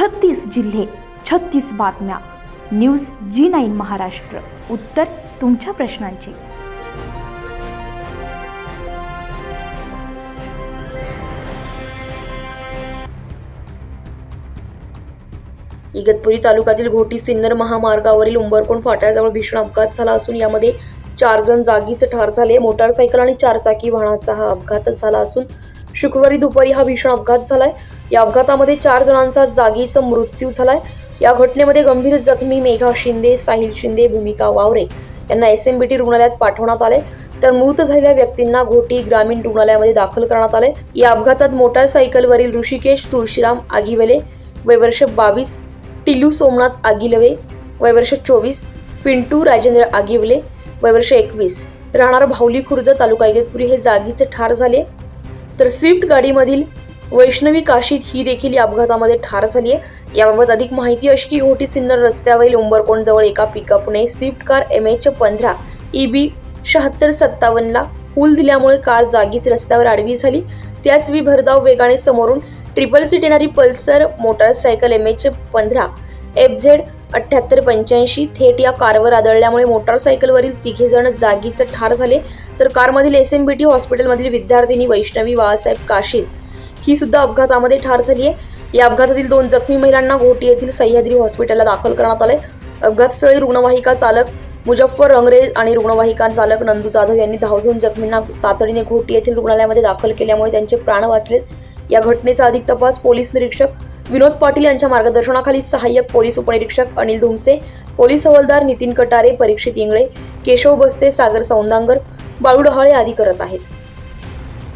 छत्तीस जिल्हे छत्तीस बातम्या. न्यूज जी नाईन महाराष्ट्र. उत्तर तुमच्या प्रश्नांची. इगतपुरी तालुक्यातील घोटी सिन्नर महामार्गावरील उंबरकोंड फाट्याजवळ भीषण अपघात झाला असून यामध्ये चार जण जागीच ठार झाले. मोटारसायकल आणि चारचाकी वाहनाचा हा अपघात झाला असून शुक्रवारी दुपारी हा भीषण अपघात झालाय. या अपघातामध्ये चार जणांचा जागीच मृत्यू झालाय. या घटनेमध्ये गंभीर जखमी मेघा शिंदे साहिल शिंदे भूमिका वावरे यांना एस एम बी टी रुग्णालयात पाठवण्यात आले तर मृत झालेल्या व्यक्तींना घोटी ग्रामीण रुग्णालयामध्ये दाखल करण्यात आले या अपघातात मोटारसायकलवरील ऋषिकेश तुळशीराम आगिवले वयवर्ष बावीस टिलू सोमनाथ आगिलवे वयवर्ष चोवीस पिंटू राजेंद्र आगिवले वयवर्ष एकवीस. राहणार भावली खुर्द तालुका इगतपुरी हे जागीचे ठार झाले. तर स्विफ्ट गाडीमधील वैष्णवी काशीद ही देखील या अपघातामध्ये ठार झाली आहे. याबाबत अधिक माहिती अशी की घोटी सिन्नर रस्त्यावरील उंबरकोंडजवळ एका पिकअपने स्विफ्ट कार एम एच पंधरा ई बी शहात्तर सत्तावन्नला पूल दिल्यामुळे कार जागीच रस्त्यावर आडवी झाली. त्याच वेळी भरधाव वेगाने समोरून ट्रिपल सीट येणारी पल्सर मोटारसायकल एम एच पंधरा एफ झेड अठ्ठ्याहत्तर पंच्याऐंशी थेट या कारवर आदळल्यामुळे मोटारसायकलवरील तिघे जण जागीच ठार झाले. तर कारमधील एस एम बी टी हॉस्पिटलमधील विद्यार्थिनी वैष्णवी बाळासाहेब काशीद ही सुद्धा अपघातामध्ये ठार झाली आहे. या अपघातातील दोन जखमी महिलांना घोटी येथील सह्याद्री हॉस्पिटलला दाखल करण्यात आले अपघातस्थळी रुग्णवाहिका चालक मुजफ्फर रंगरेज आणि रुग्णवाहिका चालक नंदू जाधव यांनी धाव घेऊन जखमींना तातडीने घोटी येथील रुग्णालयामध्ये दाखल केल्यामुळे त्यांचे प्राण वाचलेत. या घटनेचा अधिक तपास पोलीस निरीक्षक विनोद पाटील यांच्या मार्गदर्शनाखाली सहाय्यक पोलीस उपनिरीक्षक अनिल धुमसे पोलीस हवालदार नितीन कटारे परीक्षित इंगळे केशव बस्ते सागर सौंदांगर बाळू डहाळे आदी करत आहेत.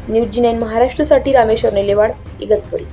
न्यूज जी नाईन महाराष्ट्रासाठी रामेश्वर नेलेवाड इगतपुरी.